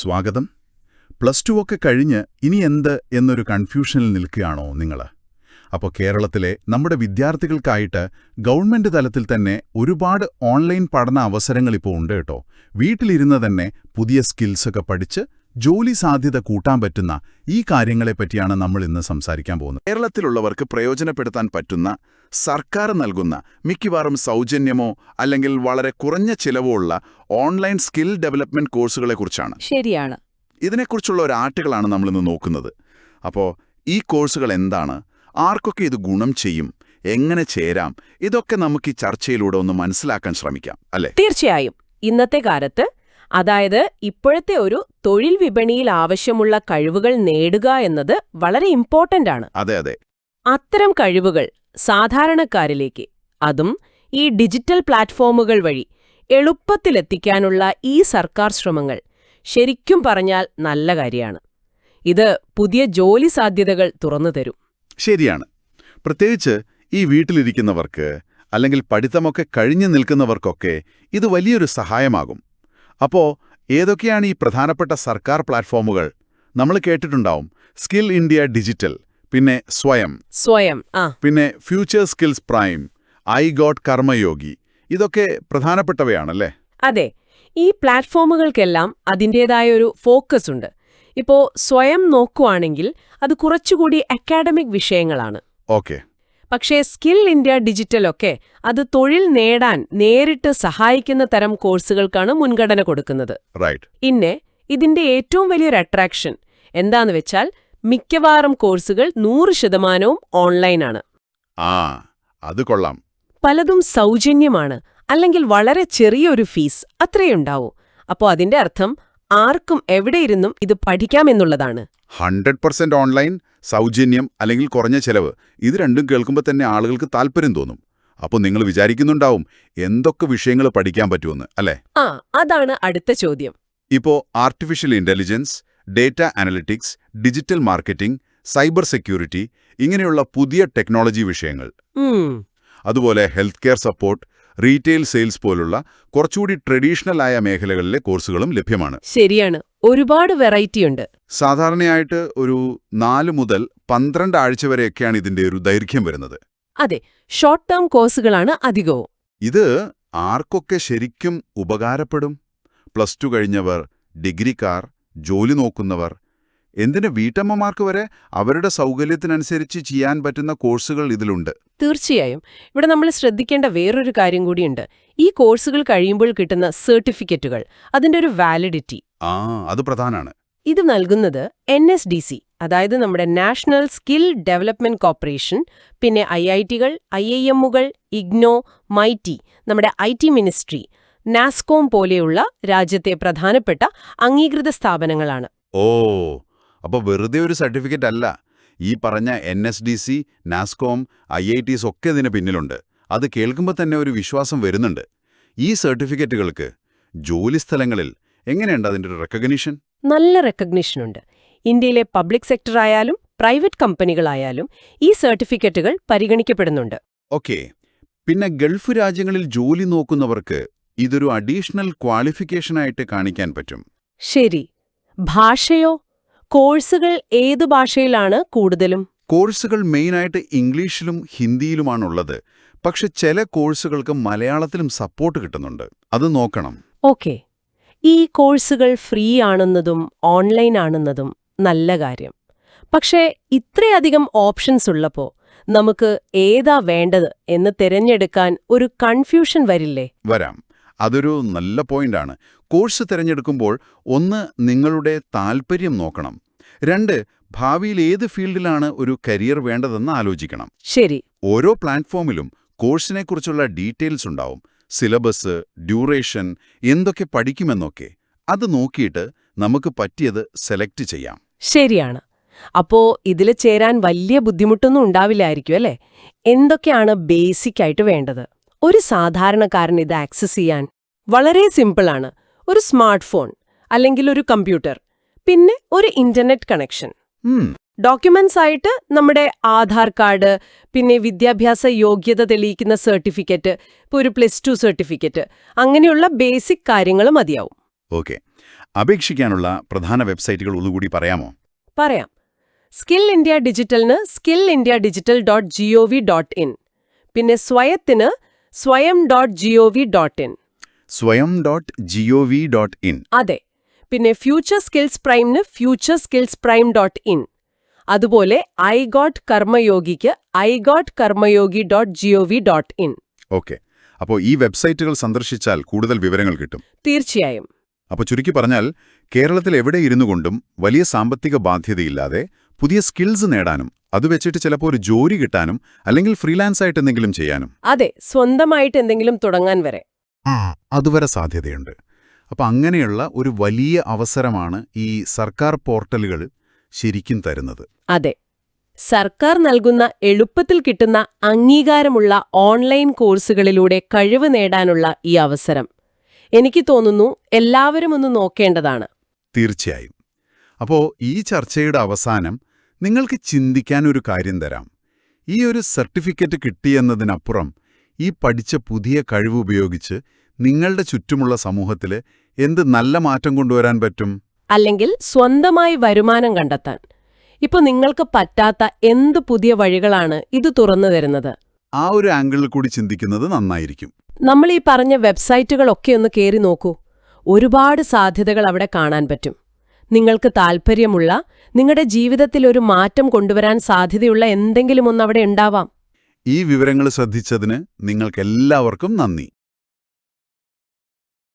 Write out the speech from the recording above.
സ്വാഗതം. Plus two ഒക്കെ കഴിഞ്ഞ് ഇനി എന്ത് എന്നൊരു കൺഫ്യൂഷനിൽ നിൽക്കുകയാണോ നിങ്ങൾ അപ്പോൾ കേരളത്തിലെ നമ്മുടെ വിദ്യാർത്ഥികൾക്കായിട്ട് ഗവൺമെന്റ് തലത്തിൽ തന്നെ ഒരുപാട് ഓൺലൈൻ പഠന അവസരങ്ങൾ ഇപ്പോൾ ഉണ്ട് കേട്ടോ. വീട്ടിലിരുന്ന് തന്നെ പുതിയ സ്കിൽസൊക്കെ പഠിച്ച് ജോലി സാധ്യത കൂട്ടാൻ പറ്റുന്ന ഈ കാര്യങ്ങളെപ്പറ്റിയാണ് നമ്മൾ ഇന്ന് സംസാരിക്കാൻ പോകുന്നത്. കേരളത്തിലുള്ളവർക്ക് പ്രയോജനപ്പെടുത്താൻ പറ്റുന്ന സർക്കാർ നൽകുന്ന മിക്കവാറും സൗജന്യമോ അല്ലെങ്കിൽ വളരെ കുറഞ്ഞ ചിലവോ ഉള്ള ഓൺലൈൻ സ്കിൽ ഡെവലപ്മെന്റ് കോഴ്സുകളെക്കുറിച്ചാണ് ശരിയാണ്. ഇതിനെക്കുറിച്ചുള്ള ഒരു ആർട്ടിക്കിളാണ് നമ്മളിന്ന് നോക്കുന്നത്. അപ്പോൾ ഈ കോഴ്സുകൾ എന്താണ്? ആർക്കൊക്കെ ഇത് ഗുണം ചെയ്യും? എങ്ങനെ ചേരാം? ഇതൊക്കെ നമുക്ക് ഈ ചർച്ചയിലൂടെ ഒന്ന് മനസ്സിലാക്കാൻ ശ്രമിക്കാം. അല്ലേ? തീർച്ചയായും. ഇന്നത്തെ കാലത്ത് അതായത് ഇപ്പോഴത്തെ ഒരു തൊഴിൽ വിപണിയിൽ ആവശ്യമുള്ള കഴിവുകൾ നേടുക എന്നത് വളരെ ഇമ്പോർട്ടന്റ് ആണ്. അതെ അതെ. അത്തരം കഴിവുകൾ സാധാരണക്കാരിലേക്ക് അതും ഈ ഡിജിറ്റൽ പ്ലാറ്റ്ഫോമുകൾ വഴി എളുപ്പത്തിലെത്തിക്കാനുള്ള ഈ സർക്കാർ ശ്രമങ്ങൾ ശരിക്കും പറഞ്ഞാൽ നല്ല കാര്യമാണ്. ഇത് പുതിയ ജോലി സാധ്യതകൾ തുറന്നു തരും. ശരിയാണ്. പ്രത്യേകിച്ച് ഈ വീട്ടിലിരിക്കുന്നവർക്ക് അല്ലെങ്കിൽ പഠിത്തമൊക്കെ കഴിഞ്ഞു നിൽക്കുന്നവർക്കൊക്കെ ഇത് വലിയൊരു സഹായമാകും. അപ്പോൾ ഏതൊക്കെയാണ് ഈ പ്രധാനപ്പെട്ട സർക്കാർ പ്ലാറ്റ്ഫോമുകൾ? നമ്മൾ കേട്ടിട്ടുണ്ടാവും. സ്കിൽ ഇന്ത്യ ഡിജിറ്റൽ പിന്നെ സ്വയം. സ്വയം പിന്നെ future skills prime iGOT Karmayogi ഇതൊക്കെ പ്രധാനപ്പെട്ടവയാണല്ലേ? അതെ. ഈ പ്ലാറ്റ്ഫോമുകൾക്കെല്ലാം അതിന്റേതായ ഒരു ഫോക്കസ് ഉണ്ട്. ഇപ്പോ സ്വയം നോക്കുവാണെങ്കിൽ അത് കുറച്ചുകൂടി അക്കാഡമിക് വിഷയങ്ങളാണ്. ഓക്കെ. പക്ഷേ സ്കിൽ ഇന്ത്യ ഡിജിറ്റലൊക്കെ അത് തൊഴിൽ നേടാൻ നേരിട്ട് സഹായിക്കുന്ന തരം കോഴ്സുകൾക്കാണ് മുൻഗണന കൊടുക്കുന്നത്. ഇന്നെ ഇതിന്റെ ഏറ്റവും വലിയൊരു അട്രാക്ഷൻ എന്താന്ന് വെച്ചാൽ മിക്കവാറും കോഴ്സുകൾ നൂറ് ശതമാനവും ഓൺലൈനാണ് ആ അത് കൊള്ളാം. പലതും സൗജന്യമാണ് അല്ലെങ്കിൽ വളരെ ചെറിയൊരു ഫീസ് അത്രയുണ്ടാവൂ അപ്പോ അതിന്റെ അർത്ഥം ആർക്കും എവിടെയിരുന്നും ഇത് പഠിക്കാമെന്നുള്ളതാണ് ഹൺഡ്രഡ് പെർസെന്റ് ഓൺലൈൻ സൗജന്യം അല്ലെങ്കിൽ കുറഞ്ഞ ചെലവ്. ഇത് രണ്ടും കേൾക്കുമ്പോൾ തന്നെ ആളുകൾക്ക് താല്പര്യം തോന്നും. അപ്പോൾ നിങ്ങൾ വിചാരിക്കുന്നുണ്ടാവും എന്തൊക്കെ വിഷയങ്ങൾ പഠിക്കാൻ പറ്റുമെന്ന് അല്ലേ? ആ അതാണ് അടുത്ത ചോദ്യം. ഇപ്പോ artificial intelligence data analytics digital marketing cyber security ഇങ്ങനെയുള്ള പുതിയ ടെക്നോളജി വിഷയങ്ങൾ. അതുപോലെ health care support retail sales പോലുള്ള കുറച്ചുകൂടി ട്രഡീഷണൽ ആയ മേഖലകളിലെ കോഴ്സുകളും ലഭ്യമാണ്. ശരിയാണ്. ഒരുപാട് വെറൈറ്റി ഉണ്ട്. സാധാരണയായിട്ട് ഒരു നാല് മുതൽ പന്ത്രണ്ട് ആഴ്ച വരെയൊക്കെയാണ് ഇതിന്റെ ഒരു ദൈർഘ്യം വരുന്നത്. അതെ ഷോർട്ട് ടേം കോഴ്സുകളാണ് അധികവും. ഇത് ആർക്കൊക്കെ ശരിക്കും ഉപകാരപ്പെടും? പ്ലസ് ടു കഴിഞ്ഞവർ ഡിഗ്രിക്കാർ ജോലി നോക്കുന്നവർ എന്തിന് വീട്ടമ്മമാർക്ക് വരെ അവരുടെ സൗകര്യത്തിനനുസരിച്ച് ചെയ്യാൻ പറ്റുന്ന കോഴ്സുകൾ ഇതിലുണ്ട്. തീർച്ചയായും. ഇവിടെ നമ്മൾ ശ്രദ്ധിക്കേണ്ട വേറൊരു കാര്യം കൂടിയുണ്ട്. ഈ കോഴ്സുകൾ കഴിയുമ്പോൾ കിട്ടുന്ന സർട്ടിഫിക്കറ്റുകൾ അതിന്റെ ഒരു വാലിഡിറ്റി ആ അത് പ്രധാനാണ്. ഇത് നൽകുന്നത് എൻ എസ് ഡി സി അതായത് നമ്മുടെ നാഷണൽ സ്കിൽ ഡെവലപ്മെന്റ് കോർപ്പറേഷൻ പിന്നെ ഐ ഐ ടികൾ ഐ ഐ എമ്മുകൾ ഇഗ്നോ മൈറ്റി നമ്മുടെ ഐ ടി മിനിസ്ട്രി നാസ്കോം പോലെയുള്ള രാജ്യത്തെ പ്രധാനപ്പെട്ട അംഗീകൃത സ്ഥാപനങ്ങളാണ്. ഓ അപ്പോൾ വെറുതെ ഒരു സർട്ടിഫിക്കറ്റ് അല്ല. ഈ പറഞ്ഞ N S D C NASSCOM I I Ts ഒക്കെ ഇതിന് പിന്നിലുണ്ട്. അത് കേൾക്കുമ്പോൾ തന്നെ ഒരു വിശ്വാസം വരുന്നുണ്ട്. ഈ സർട്ടിഫിക്കറ്റുകൾക്ക് ജോലിസ്ഥലങ്ങളിൽ എങ്ങനെയുണ്ട് അതിന്റെ ഒരു റെക്കഗ്നീഷൻ നല്ല റെക്കഗ്നിഷനുണ്ട് ഇന്ത്യയിലെ പബ്ലിക് സെക്ടർ ആയാലും പ്രൈവറ്റ് കമ്പനികളായാലും ഈ സർട്ടിഫിക്കറ്റുകൾ പരിഗണിക്കപ്പെടുന്നുണ്ട്. ഓക്കെ. പിന്നെ ഗൾഫ് രാജ്യങ്ങളിൽ ജോലി നോക്കുന്നവർക്ക് ഇതൊരു അഡീഷണൽ ക്വാളിഫിക്കേഷനായിട്ട് കാണിക്കാൻ പറ്റും. ശരി. ഭാഷയോ? കോഴ്സുകൾ ഏത് ഭാഷയിലാണ് കൂടുതലും? കോഴ്സുകൾ മെയിനായിട്ട് ഇംഗ്ലീഷിലും ഹിന്ദിയിലുമാണുള്ളത്. പക്ഷെ ചില കോഴ്സുകൾക്ക് മലയാളത്തിലും സപ്പോർട്ട് കിട്ടുന്നുണ്ട്. അത് നോക്കണം. ഓക്കെ. ഈ കോഴ്സുകൾ ഫ്രീ ആണെന്നതും ഓൺലൈൻ ആണെന്നതും നല്ല കാര്യം. പക്ഷേ ഇത്രയധികം ഓപ്ഷൻസ് ഉള്ളപ്പോൾ നമുക്ക് ഏതാ വേണ്ടത് എന്ന് തിരഞ്ഞെടുക്കാൻ ഒരു കൺഫ്യൂഷൻ വരില്ലേ? വരാം. അതൊരു നല്ല പോയിന്റാണ്. കോഴ്സ് തിരഞ്ഞെടുക്കുമ്പോൾ ഒന്ന് നിങ്ങളുടെ താൽപ്പര്യം നോക്കണം. രണ്ട് ഭാവിയിൽ ഏത് ഫീൽഡിലാണ് ഒരു കരിയർ വേണ്ടതെന്ന് ആലോചിക്കണം. ശരി. ഓരോ പ്ലാറ്റ്ഫോമിലും കോഴ്സിനെക്കുറിച്ചുള്ള ഡീറ്റെയിൽസ് ഉണ്ടാവും. സിലബസ് ഡ്യൂറേഷൻ എന്തൊക്കെ പഠിക്കുമെന്നൊക്കെ അത് നോക്കിയിട്ട് നമുക്ക് പറ്റിയത് സെലക്ട് ചെയ്യാം. ശരിയാണ്. അപ്പോ ഇതിൽ ചേരാൻ വലിയ ബുദ്ധിമുട്ടൊന്നും ഉണ്ടാവില്ലായിരിക്കും അല്ലേ? എന്തൊക്കെയാണ് ബേസിക് ആയിട്ട് വേണ്ടത്? ഒരു സാധാരണക്കാരൻ ഇത് ആക്സസ് ചെയ്യാൻ വളരെ സിമ്പിളാണ്. ഒരു സ്മാർട്ട് ഫോൺ അല്ലെങ്കിൽ ഒരു കമ്പ്യൂട്ടർ പിന്നെ ഒരു ഇന്റർനെറ്റ് കണക്ഷൻ. ഡോക്യുമെന്റ്സ് ആയിട്ട് നമ്മുടെ ആധാർ കാർഡ് പിന്നെ വിദ്യാഭ്യാസ യോഗ്യത തെളിയിക്കുന്ന സർട്ടിഫിക്കറ്റ് ഇപ്പോൾ ഒരു പ്ലസ് ടു സർട്ടിഫിക്കറ്റ് അങ്ങനെയുള്ള ബേസിക് കാര്യങ്ങൾ മതിയാവും. ഓക്കെ അപേക്ഷിക്കാനുള്ള പ്രധാന വെബ്സൈറ്റുകൾ ഒന്നുകൂടി പറയാമോ? പറയാം. Skill India ഡിജിറ്റലിന് skill India digital dot G O V dot in പിന്നെ സ്വയത്തിന് Swayam dot G O V dot in Swayam dot G O V dot in അതെ. പിന്നെ ഫ്യൂച്ചർ സ്കിൽസ് പ്രൈമിന് future skills prime dot in അതുപോലെ iGOT കർമ്മയോഗിക്ക് iGOT Karmayogi dot G O V dot in. Okay. അപ്പോൾ ഈ വെബ്സൈറ്റുകൾ സന്ദർശിച്ചാൽ കൂടുതൽ വിവരങ്ങൾ കിട്ടും. തീർച്ചയായും. അപ്പോൾ ചുരുക്കി പറഞ്ഞാൽ കേരളത്തിൽ എവിടെ ഇരുന്നു കൊണ്ടും വലിയ സാമ്പത്തിക ബാധ്യതയില്ലാതെ പുതിയ സ്കിൽസ് നേടാനും അത് വെച്ചിട്ട് ചിലപ്പോൾ ഒരു ജോലി കിട്ടാനും അല്ലെങ്കിൽ ഫ്രീലാൻസ് ആയിട്ട് എന്തെങ്കിലും ചെയ്യാനും. അതെ സ്വന്തമായിട്ട് എന്തെങ്കിലും തുടങ്ങാൻ വരെ. ആ അതുവരെ സാധ്യതയുണ്ട്. അപ്പോൾ അങ്ങനെയുള്ള ഒരു വലിയ അവസരമാണ് ഈ സർക്കാർ പോർട്ടലുകൾ ശരിക്കും തരുന്നത്. അതെ. സർക്കാർ നൽകുന്ന എളുപ്പത്തിൽ കിട്ടുന്ന അംഗീകാരമുള്ള ഓൺലൈൻ കോഴ്സുകളിലൂടെ കഴിവ് നേടാനുള്ള ഈ അവസരം. എനിക്ക് തോന്നുന്നു എല്ലാവരും ഒന്ന് നോക്കേണ്ടതാണ്. തീർച്ചയായും. അപ്പോ ഈ ചർച്ചയുടെ അവസാനം നിങ്ങൾക്ക് ചിന്തിക്കാൻ ഒരു കാര്യം തരാം. ഈ ഒരു സർട്ടിഫിക്കറ്റ് കിട്ടിയെന്നതിനപ്പുറം ഈ പഠിച്ച പുതിയ കഴിവ് ഉപയോഗിച്ച് നിങ്ങളുടെ ചുറ്റുമുള്ള സമൂഹത്തിൽ എന്ത് നല്ല മാറ്റം കൊണ്ടുവരാൻ പറ്റും? അല്ലെങ്കിൽ സ്വന്തമായി വരുമാനം കണ്ടെത്താൻ. ഇപ്പൊ നിങ്ങൾക്ക് പറ്റാത്ത എന്ത് പുതിയ വഴികളാണ് ഇത് തുറന്നു തരുന്നത്? ആ ഒരു ആംഗിളിൽ കൂടി ചിന്തിക്കുന്നത് നന്നായിരിക്കും. നമ്മൾ ഈ പറഞ്ഞ വെബ്സൈറ്റുകളൊക്കെ ഒന്ന് കയറി നോക്കൂ. ഒരുപാട് സാധ്യതകൾ അവിടെ കാണാൻ പറ്റും. നിങ്ങൾക്ക് താൽപ്പര്യമുള്ള നിങ്ങളുടെ ജീവിതത്തിൽ ഒരു മാറ്റം കൊണ്ടുവരാൻ സാധ്യതയുള്ള എന്തെങ്കിലും ഒന്ന് അവിടെ ഉണ്ടാവാം. ഈ വിവരങ്ങൾ ശ്രദ്ധിച്ചതിന് നിങ്ങൾക്കെല്ലാവർക്കും നന്ദി.